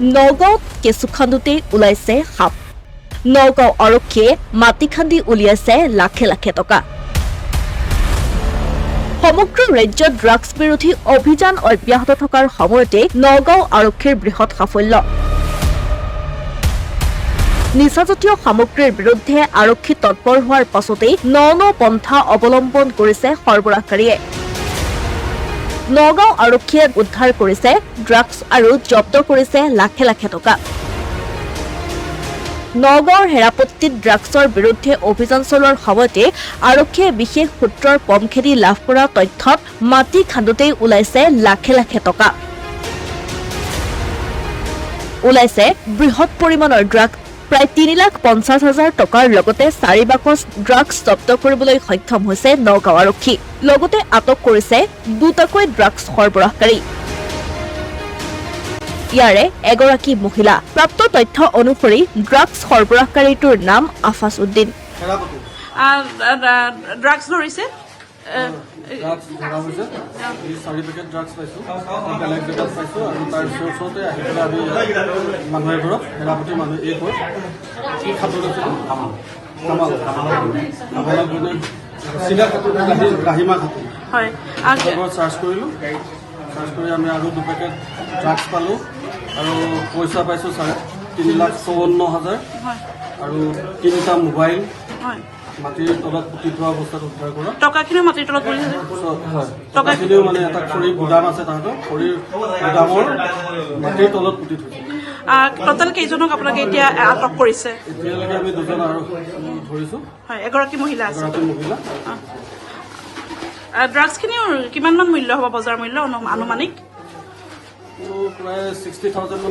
নগাঁৱত কেঁচু খান্দোতেই ওলাইছে সাপ। নগাঁও আৰক্ষীয়ে মাটি খান্দি উলিয়াইছে লাখে লাখে টকা। সমগ্ৰ ৰাজ্যত ড্ৰাগছ বিৰোধী অভিযান অব্যাহত থকাৰ সময়তে নগাঁও আৰক্ষীৰ বৃহৎ সাফল্য। নিচাজাতীয় সামগ্ৰীৰ বিৰুদ্ধে আৰক্ষী তৎপৰ হোৱাৰ পাছতেই ন ন পন্থা অৱলম্বন কৰিছে সৰবৰাহকাৰীয়ে। নগাঁও আৰক্ষীয়ে উদ্ধাৰ কৰিছে ড্ৰাগছ আৰু জব্দ কৰিছে লাখে লাখে টকা। নগাঁৱৰ হেৰাপট্টিত ড্ৰাগছৰ বিৰুদ্ধে অভিযান চলোৱাৰ সময়তে আৰক্ষীয়ে বিশেষ সূত্ৰৰ পম খেদি লাভ কৰা তথ্যত মাটি খান্দোতেই ওলাইছে লাখে লাখে টকা। ওলাইছে বৃহৎ পৰিমাণৰ ড্ৰাগছ প্ৰায় তিনি লাখ পঞ্চাছ হাজাৰ টকাৰ লগতে চাৰি বাকচ ড্ৰাগছ জব্দ কৰিবলৈ সক্ষম হৈছে নগাঁও আৰক্ষী। লগতে আটক কৰিছে দুটাকৈ ড্ৰাগছ সৰবৰাহকাৰী। ইয়াৰে এগৰাকী মহিলা। প্ৰাপ্ত তথ্য অনুসৰি ড্ৰাগছ সৰবৰাহকাৰীটোৰ নাম আফাছ উদ্দিন। ড্ৰাগছ ধৰিছে? ড্ৰাগছ ধৰা হৈছে এই চাৰি পেকেট ড্ৰাগছ পাইছোঁ বেলেগ জেগাত পাইছোঁ আৰু তাৰ ওচৰ ওচৰতে আহি পেলাই আমি মানুহ এঘৰত হেৰাপতি মানুহ এই ঘৰত কি খাদ্য লৈছিলোঁ কামাল কামালত মানে চিধা খাদ্য ৰাহিমা খাদ্য হয় ঘৰত চাৰ্জ কৰিলোঁ চাৰ্জ কৰি আমি আৰু দুপেকেট ড্ৰাগছ পালোঁ আৰু পইচা পাইছোঁ চাৰে তিনি লাখ চৌৱন্ন হাজাৰ আৰু তিনিটা মোবাইল মাটিৰ তলত পুতি থোৱা অৱস্থাত উদ্ধাৰ কৰা। টকাখিনিও মাটিৰ তলত পৰি আছে। টকাখিনিও মানে এটা খৰি গুদাম আছে তাহাঁতৰ। খৰিৰ গুদামৰ মাটিৰ তলত পুতি থৈছে। টোটেল কেইজনক আপোনালোকে এতিয়া আটক কৰিছে? এতিয়ালৈকে আমি দুজন আৰু ধৰিছোঁ। হয় এগৰাকী মহিলা আছে। এগৰাকী মহিলা। ড্ৰাগছখিনিও কিমান মান মূল্য হ'ব বজাৰ মূল্য অনু- আনুমানিক? প্ৰায় sixty thousand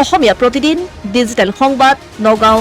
Asomiya Pratidin digital সংবাদ নগাঁও।